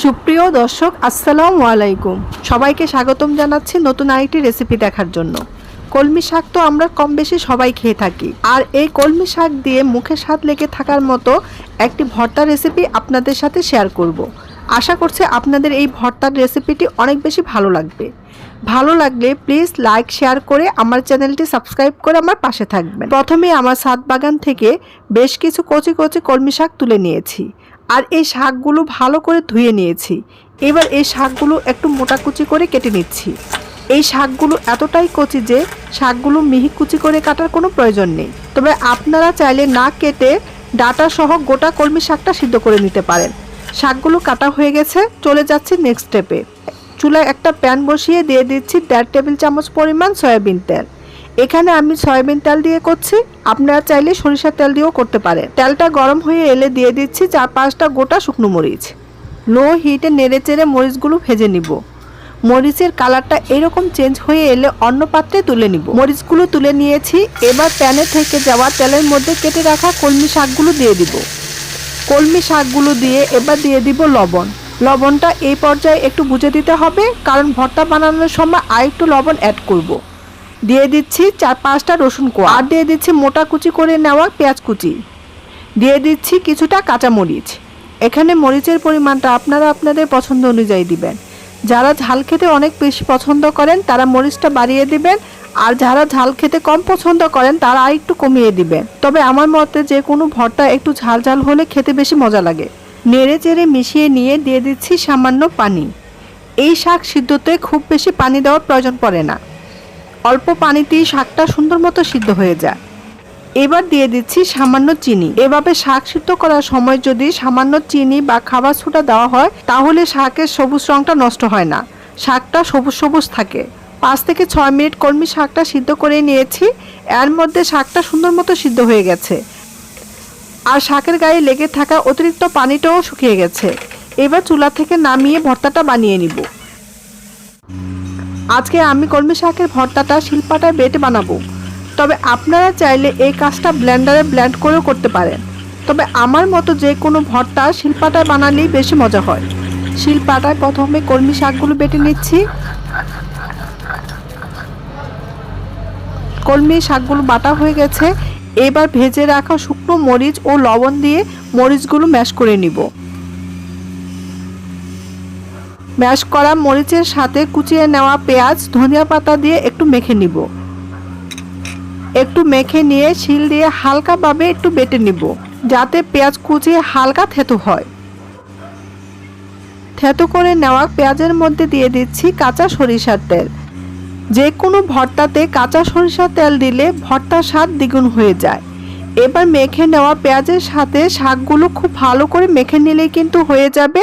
সুপ্রিয় দর্শক, আসসালামু আলাইকুম। সবাইকে স্বাগতম জানাচ্ছি নতুন আরেকটি রেসিপি দেখার জন্য। কলমি শাক তো আমরা কম বেশি সবাই খেয়ে থাকি। আর এই কলমি শাক দিয়ে মুখে স্বাদ লেগে থাকার মতো একটি ভর্তা রেসিপি আপনাদের সাথে শেয়ার করব। আশা করছি আপনাদের এই ভর্তার রেসিপিটি অনেক বেশি ভালো লাগবে। ভালো লাগলে প্লিজ লাইক শেয়ার করে আমার চ্যানেলটি সাবস্ক্রাইব করে আমার পাশে থাকবেন। প্রথমে আমার সাত বাগান থেকে বেশ কিছু কচি কচি কলমি শাক তুলে নিয়েছি। আর এই শাকগুলো ভালো করে ধুয়ে নিয়েছি। এবার এই শাকগুলো একটু মোটা কুচি করে কেটে নিচ্ছি। এই শাকগুলো এতটাই কচি যে শাকগুলো মিহি কুচি করে কাটার কোনো প্রয়োজন নেই। তবে আপনারা চাইলে না কেটে ডাটা সহ গোটা কলমি শাকটা সিদ্ধ করে নিতে পারেন। শাকগুলো কাটা হয়ে গেছে, চলে যাচ্ছি নেক্সট স্টেপে চুলায় একটা প্যান বসিয়ে দিয়ে দিচ্ছি দেড় টেবিল চামচ পরিমাণ সয়াবিন তেল। এখানে আমি সয়াবিন তেল দিয়ে করছি। আপনারা চাইলে সরিষার তেল দিয়েও করতে পারেন। তেলটা গরম হয়ে এলে দিয়ে দিচ্ছি চার পাঁচটা গোটা শুকনো মরিচ। লো হিটে নেড়ে চেড়ে মরিচগুলো ভেজে নিব। মরিচের কালারটা এরকম চেঞ্জ হয়ে এলে অন্য পাত্রে তুলে নিব। মরিচগুলো তুলে নিয়েছি। এবার প্যানে থেকে যাওয়া তেলের মধ্যে কেটে রাখা কলমি শাকগুলো দিয়ে দিব। কলমি শাকগুলো দিয়ে এবার দিয়ে দিব লবণ। লবণটা এই পর্যায়ে একটু বুঝে দিতে হবে, কারণ ভর্তা বানানোর সময় আর একটু লবণ অ্যাড করব। দিয়ে দিচ্ছি চার পাঁচটা রসুন কোয়া। আর দিয়ে দিচ্ছি মোটা কুচি করে নেওয়া পেঁয়াজ কুচি। দিয়ে দিচ্ছি কিছুটা কাঁচামরিচ। এখানে মরিচের পরিমাণটা আপনারা আপনাদের পছন্দ অনুযায়ী দিবেন। যারা ঝাল খেতে অনেক বেশি পছন্দ করেন, তারা মরিচটা বাড়িয়ে দিবেন। আর যারা ঝাল খেতে কম পছন্দ করেন, তারা একটু কমিয়ে দিবেন। তবে আমার মতে যে কোনো ভর্তা একটু ঝাল ঝাল হলে খেতে বেশি মজা লাগে। নেড়ে চেড়ে মিশিয়ে নিয়ে দিয়ে দিচ্ছি সামান্য পানি। এই শাক সিদ্ধতে খুব বেশি পানি দেওয়ার প্রয়োজন পড়ে না। অল্প পানিতেই শাকটা সুন্দর মতো সিদ্ধ হয়ে যায়। এবার দিয়ে দিচ্ছি সামান্য চিনি। এভাবে শাক সিদ্ধ করার সময় যদি সামান্য চিনি বা খাবার সোডা দেওয়া হয়, তাহলে শাকের সবুজ রঙটা নষ্ট হয় না। শাকটা সবুজ সবুজ থাকে। পাঁচ থেকে ছয় মিনিট কলমি শাকটা সিদ্ধ করে নিয়েছি। এর মধ্যে শাকটা সুন্দর মতো সিদ্ধ হয়ে গেছে। আর শাকের গায়ে লেগে থাকা অতিরিক্ত পানিটাও শুকিয়ে গেছে। এবার চুলা থেকে নামিয়ে ভর্তাটা বানিয়ে নিব। আজকে আমি কলমি শাকের ভর্তাটা শিলপাটায় বেটে বানাবো। তবে আপনারা চাইলে এই কাজটা ব্লেন্ডারে ব্লেন্ড করেও করতে পারেন। তবে আমার মতো যে কোনো ভর্তা শিলপাটায় বানালেই বেশি মজা হয়। শিলপাটায় প্রথমে কলমি শাকগুলো বেটে নিচ্ছি। কলমি শাকগুলো বাটা হয়ে গেছে। এবার ভেজে রাখা শুকনো মরিচ ও লবণ দিয়ে মরিচগুলো ম্যাশ করে নিব। ম্যাশ করা মরিচের সাথে কুচিয়ে নেওয়া পেঁয়াজ, ধনিয়া পাতা দিয়ে একটু মেখে নিব। একটু মেখে নিয়ে শিল দিয়ে হালকাভাবে একটু বেটে নিব, যাতে পেঁয়াজ কুচিয়ে হালকা থেতো হয়। থেতো করে নেওয়া পেঁয়াজের মধ্যে দিয়ে দিচ্ছি কাঁচা সরিষার তেল। যে কোনো ভর্তাতে কাঁচা সরিষার তেল দিলে ভর্তার স্বাদ দ্বিগুণ হয়ে যায়। এবার মেখে নেওয়া পেঁয়াজের সাথে শাকগুলো খুব ভালো করে মেখে নিলেই কিন্তু হয়ে যাবে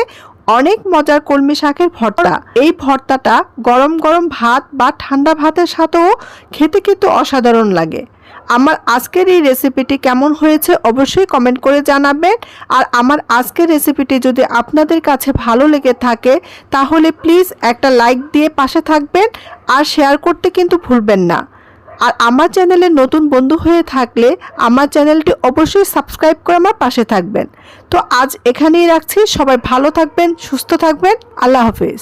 অনেক মজার কলমি শাকের ভর্তা। এই ভর্তাটা গরম গরম ভাত বা ঠান্ডা ভাতের সাথেও খেতে কিন্তু অসাধারণ লাগে। আমার আজকের এই রেসিপিটি কেমন হয়েছে অবশ্যই কমেন্ট করে জানাবেন। আর আমার আজকের রেসিপিটি যদি আপনাদের কাছে ভালো লেগে থাকে, তাহলে প্লিজ একটা লাইক দিয়ে পাশে থাকবেন। আর শেয়ার করতে কিন্তু ভুলবেন না। আর আমার চ্যানেলে নতুন বন্ধু হয়ে থাকলে আমার চ্যানেলটি অবশ্যই সাবস্ক্রাইব করে আমার পাশে থাকবেন। তো আজ এখানেই রাখছি। সবাই ভালো থাকবেন, সুস্থ থাকবেন। আল্লাহ হাফিজ।